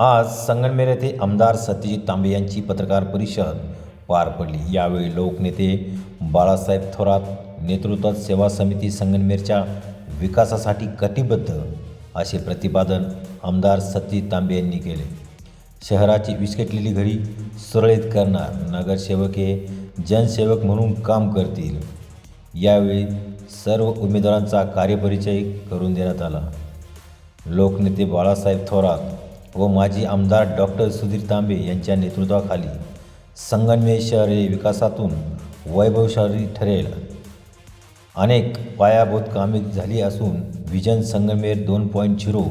आज संगमनेर येथे आमदार सत्यजित तांबे यांची पत्रकार परिषद पार पडली. यावेळी लोकनेते बाळासाहेब थोरात नेतृत्वात सेवा समिती संगमनेरच्या विकासासाठी कटिबद्ध असे प्रतिपादन आमदार सत्यजित तांबे यांनी केले. शहराची विस्कटलेली घडी सुरळीत करणार नगरसेवक हे जनसेवक म्हणून काम करतील. यावेळी सर्व उमेदवारांचा कार्यपरिचय करून देण्यात आला. लोकनेते बाळासाहेब थोरात व माजी आमदार डॉक्टर सुधीर तांबे यांच्या नेतृत्वाखाली संगमनेर शहर हे विकासातून वैभवशाली ठरेल. अनेक पायाभूत कामे झाली असून विजन संगमेर दोन पॉईंट झिरो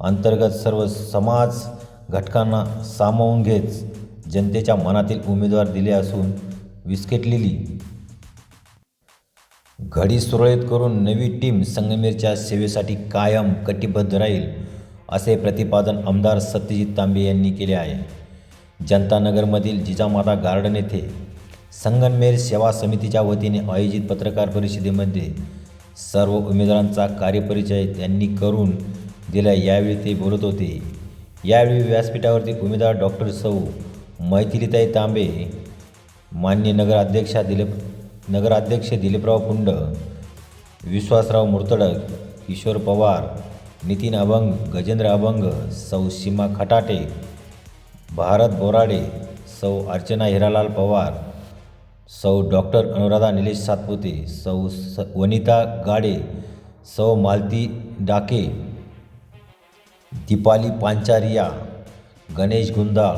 अंतर्गत सर्व समाज घटकांना सामावून घेत जनतेच्या मनातील उमेदवार दिले असून विस्केटलेली घडी सुरळीत करून नवी टीम संगमेरच्या सेवेसाठी कायम कटिबद्ध राहील. असे प्रतिपादन आमदार सत्यजित तांबे यांनी केले आहे. जनतानगरमधील जिजामाता गार्डन येथे संगनमेर सेवा समितीच्या वतीने आयोजित पत्रकार परिषदेमध्ये सर्व उमेदवारांचा कार्यपरिचय त्यांनी करून दिला. यावेळी ते बोलत होते यावेळी व्यासपीठावरती उमेदवार डॉक्टर सौ मैथिलीताई तांबे मान्य नगराध्यक्षा दिलीप नगराध्यक्ष दिलीपराव पुंड विश्वासराव मुर्तडक किशोर पवार नितीन अभंग गजेंद्र अभंग सौ सीमा खटाटे भारत बोराडे सौ अर्चना हिरालाल पवार सौ डॉक्टर अनुराधा निलेश सातपुते सौ स वनिता गाडे सौ मालती डाके दीपाली पांचारिया गणेश गुंजाळ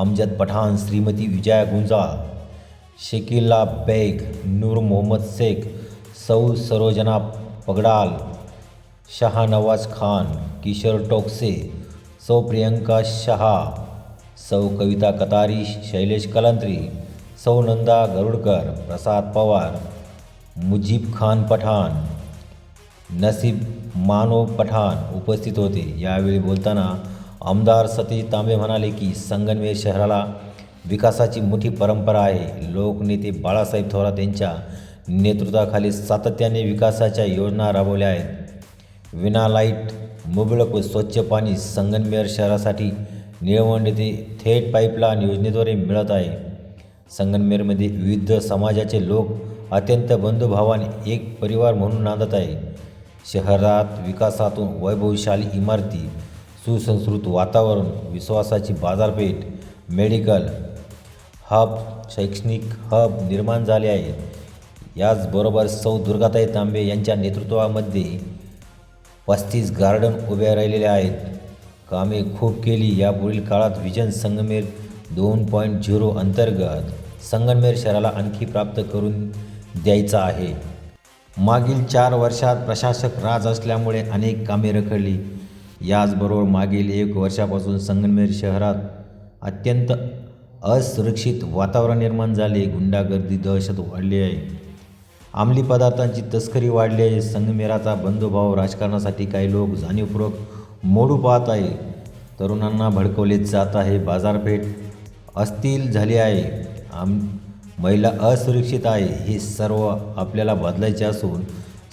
अमजद पठाण श्रीमती विजया गुंजाळ शकीला बेग नूर मोहम्मद शेख सौ सरोजना पगडाल शहानवाज खान किशोर टोकसे सौ प्रियंका शहा सौ कविता कतारी शैलेश कलंत्री सौ नंदा गरुडकर प्रसाद पवार मुजीब खान पठाण नसीब मानो पठाण उपस्थित होते. यावेळी बोलताना आमदार सतीश तांबे म्हणाले की संगनवेर शहराला विकासाची मोठी परंपरा आहे. लोकनेते बाळासाहेब थोरात यांच्या नेतृत्वाखाली सातत्याने विकासाच्या योजना राबवल्या आहेत. विनालाईट मुबलक व स्वच्छ पाणी संगमनेर शहरासाठी निळवंड थेट पाईपलाईन योजनेद्वारे मिळत आहे. संगमनेरमध्ये विविध समाजाचे लोक अत्यंत बंधुभावाने एक परिवार म्हणून नांदत आहे. शहरात विकासातून वैभवशाली इमारती सुसंस्कृत वातावरण विश्वासाची बाजारपेठ मेडिकल हब शैक्षणिक हब निर्माण झाले आहेत. याचबरोबर सौ दुर्गाताई तांबे यांच्या नेतृत्वामध्ये पस्तीस गार्डन उभ्या राहिलेल्या आहेत. कामे खूप केली यापुढील काळात विजन संगमेर दोन पॉईंट झिरो अंतर्गत संगमेर शहराला आणखी प्राप्त करून द्यायचा आहे. मागील चार वर्षात प्रशासक राज असल्यामुळे अनेक कामे रखडली. याचबरोबर मागील एक वर्षापासून संगमेर शहरात अत्यंत असुरक्षित वातावरण निर्माण झाले. गुंडागर्दी दहशत वाढली आहे. अंमली पदार्थांची तस्करी वाढली आहे. संगमेराचा बंधुभाव राजकारणासाठी काही लोक जाणीवपूर्वक मोडू पाहत आहे. तरुणांना भडकवले जात आहे. बाजारपेठ अस्थिर झाली आहे. आम महिला असुरक्षित आहे. हे सर्व आपल्याला बदलायचे असून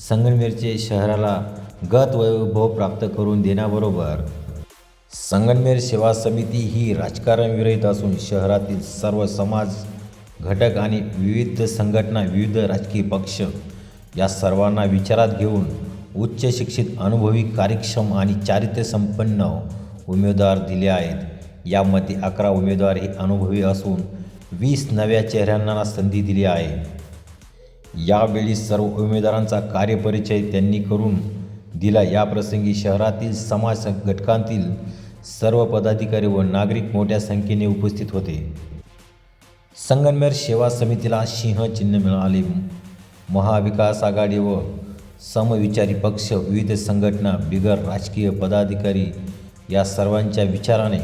संगमेरचे शहराला गत वैभव प्राप्त करून देण्याबरोबर संगमेर सेवा समिती ही राजकारण विरहित असून शहरातील सर्व समाज घटक आणि विविध संघटना विविध राजकीय पक्ष या सर्वांना विचारात घेऊन उच्च शिक्षित अनुभवी कार्यक्षम आणि चारित्र्यसंपन्न उमेदवार दिले आहेत. यामध्ये अकरा उमेदवार हे अनुभवी असून वीस नव्या चेहऱ्यांना संधी दिली आहे. यावेळी सर्व उमेदवारांचा कार्यपरिचय त्यांनी करून दिला. याप्रसंगी शहरातील समाज घटकांतील सर्व पदाधिकारी व नागरिक मोठ्या संख्येने उपस्थित होते. संगनमेर सेवा समितीला सिंह चिन्ह मिळाले. महाविकास आघाडी व समविचारी पक्ष विविध संघटना बिगर राजकीय पदाधिकारी या सर्वांच्या विचाराने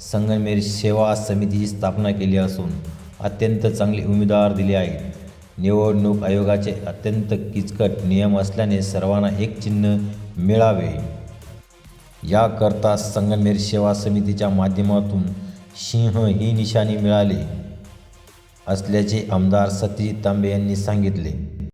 संगनमेर सेवा समितीची स्थापना केली असून अत्यंत चांगले उमेदवार दिले आहेत. निवडणूक आयोगाचे अत्यंत किचकट नियम असल्याने सर्वांना एक चिन्ह मिळावे. याकरता संगमेर सेवा समितीच्या माध्यमातून सिंह ही निशाणी मिळाली. असल्याचे आमदार सतीश तांबे यांनी सांगितले.